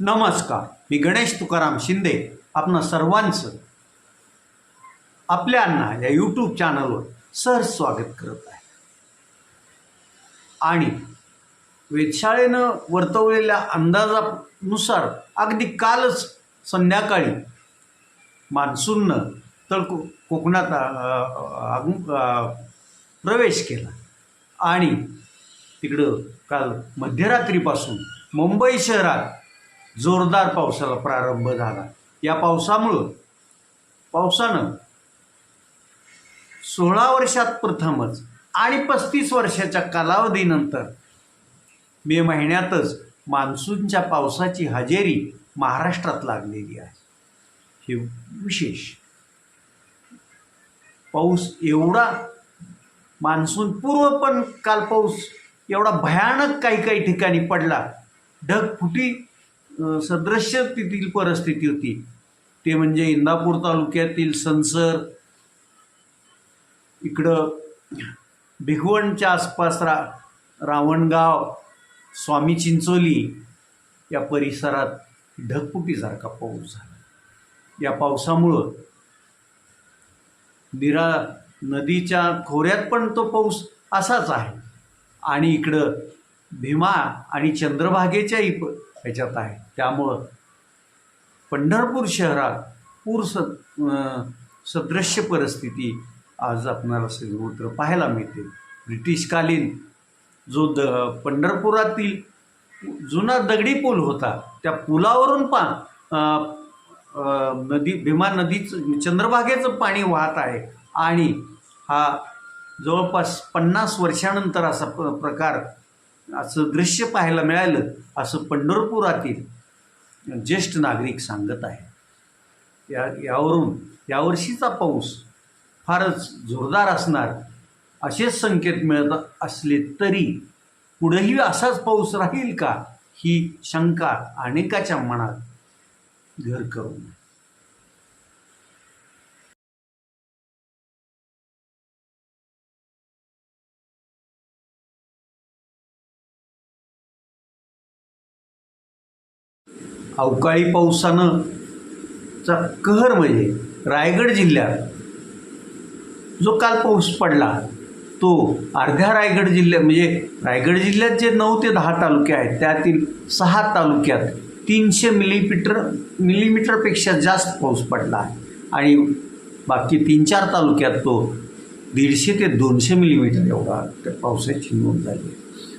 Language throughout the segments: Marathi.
नमस्कार. मी गणेश तुकाराम शिंदे. आपण सर्वांचं आपल्या या यूट्यूब चॅनलवर सहज स्वागत करत आहे. आणि वेधशाळेनं वर्तवलेल्या अंदाजानुसार अगदी कालच संध्याकाळी मान्सूननं तळ को कोकणात प्रवेश केला. आणि तिकडं काल मध्यरात्रीपासून मुंबई शहरात जोरदार पावसाला प्रारंभ झाला. या पावसामुळं पावसानं सोळा वर्षात प्रथमच आणि पस्तीस वर्षाच्या कालावधीनंतर मे महिन्यातच मान्सूनच्या पावसाची हजेरी महाराष्ट्रात लागलेली आहे. हे विशेष. पाऊस एवढा मान्सून पूर्व पण काल पाऊस एवढा भयानक काही काही ठिकाणी पडला. ढगफुटी सदृश्य तिथील परिस्थिती होती. ते म्हणजे इंदापूर तालुक्यातील संसर इकडं भिगवणच्या आसपास रा रावणगाव स्वामी चिंचोली या परिसरात ढगफुटीसारखा पाऊस झाला. या पावसामुळं निरा नदीच्या खोऱ्यात पण तो पाऊस असाच आहे. आणि इकडं भीमा आणि चंद्रभागेच्याही प ह्याच्यात आहे. त्यामुळं पंढरपूर शहरात पूर स सदृश्य परिस्थिती आज आपणाला सर्वत्र पाहायला मिळते. ब्रिटिशकालीन जो द पंढरपुरातील जुना दगडी पूल होता त्या पुलावरून पा नदी भीमा नदीचं चंद्रभागेचं पाणी वाहत आहे. आणि हा जवळपास पन्नास वर्षानंतर असा प प्रकार असं दृश्य पाहायला मिळालं असं पंढरपुरातील ज्येष्ठ नागरिक सांगत आहे या यावरून यावर्षीचा पाऊस फारच जोरदार असणार असेच संकेत मिळत असले तरी पुढेही असाच पाऊस राहील का? ही शंका अनेकाच्या मनात घर करून. अवकाळी पावसानं चा कहर म्हणजे रायगड जिल्ह्यात जो काल पाऊस पडला तो अर्ध्या रायगड जिल्ह्यात म्हणजे रायगड जिल्ह्यात जे नऊ ते दहा तालुके आहेत त्यातील सहा तालुक्यात तीनशे मिलीमीटर मिलीमीटरपेक्षा जास्त पाऊस पडला आहे. आणि बाकी तीन चार तालुक्यात तो दीडशे ते दोनशे मिलीमीटर एवढा त्या पावसाची नोंद झाली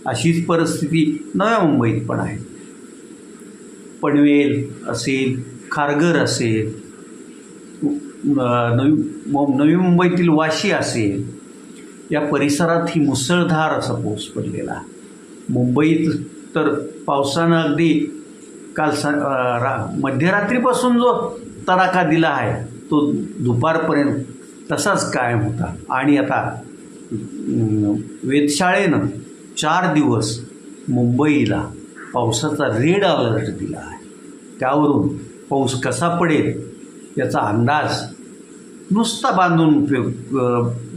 अशीच परिस्थिती नव्या मुंबईत पण आहे. पनवेल असेल खारघर असेल नवी नवी मुंबईतील वाशी असेल या परिसरात ही मुसळधार असा पाऊस पडलेला मुंबईत तर पावसानं अगदी काल सा रा मध्यरात्रीपासून जो तडाखा दिला आहे तो दुपारपर्यंत तसाच कायम होता. आणि आता वेधशाळेनं चार दिवस मुंबईला पावसाचा रेड अलर्ट दिला आहे. त्यावरून पाऊस कसा पडेल याचा अंदाज नुसता बांधून उपयोग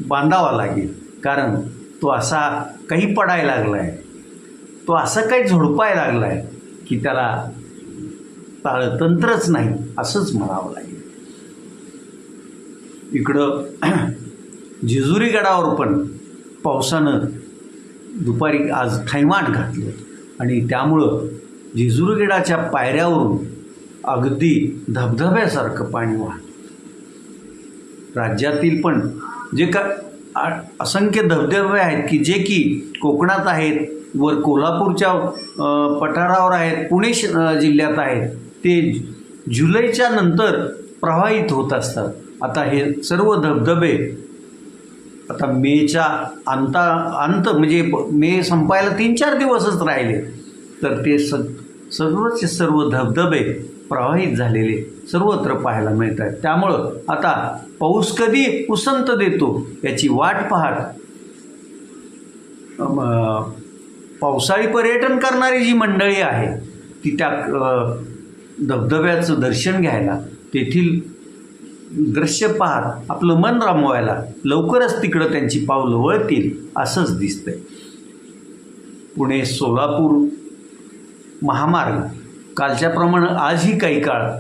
बांधावा लागेल. कारण तो असा काही पडायला लागला आहे तो असं काही झोडपायला लागला आहे की त्याला ताळतंत्रच नाही असंच म्हणावं लागेल. इकडं जेजुरी गडावर पण पावसानं दुपारी आज थैमान घातलं आणि त्यामुळं जिजुरगडाच्या पायऱ्यावरून अगदी धबधब्यासारखं पाणी वाहत. राज्यातील पण जे का आ- असंख्य धबधबे आहेत की जे की कोकणात आहेत वर कोल्हापूरच्या पठारावर आहेत पुणे जिल्ह्यात आहेत ते जुलैच्या नंतर प्रवाहित होत असतात. आता हे सर्व धबधबे आता मेच्या अंता अंत म्हणजे मे संपायला तीन चार दिवसच राहिले. तर ते स सर्वचे सर्व धबधबे प्रवाहित झालेले सर्वत्र पाहायला मिळत आहेत त्यामुळं आता पाऊस कधी उसंत देतो याची वाट पाहत पावसाळी पर्यटन करणारी जी मंडळी आहे ती त्या धबधब्याचं दर्शन घ्यायला तेथील दृश्य पाहत आपलं मन रमवायला लवकरच तिकडं त्यांची पावलं वळतील असंच दिसतंय. पुणे सोलापूर महामार्ग कालच्याप्रमाणे आजही काही काळ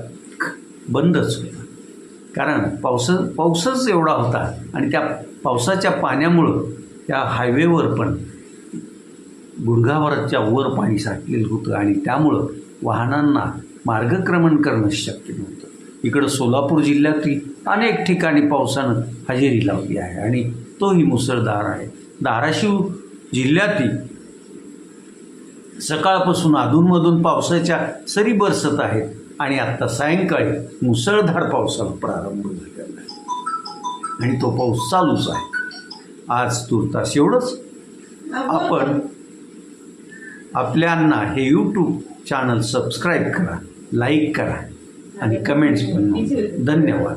बंदच होता. कारण पावस पाऊसच एवढा होता आणि त्या पावसाच्या पाण्यामुळं त्या हायवेवर पण गुडघावरच्या वर पाणी साठलेलं होतं आणि त्यामुळं वाहनांना मार्गक्रमण करणं शक्य नव्हतं. इकडं सोलापूर जिल्ह्यातील अनेक ठिकाणी पावसानं हजेरी लावली आहे आणि तोही मुसळधार आहे. धाराशिव जिल्ह्यातील सकाळपासून अधूनमधून पावसाच्या सरी बरसत आहेत आणि आत्ता सायंकाळी मुसळधार पावसाला प्रारंभ झालेला आहे. आणि तो पाऊस चालूच आहे. आज तुर्तास एवढंच. आपण आपल्यांना हे यूट्यूब चॅनल सबस्क्राईब करा लाईक करा आणि कमेंट्स पण धन्यवाद.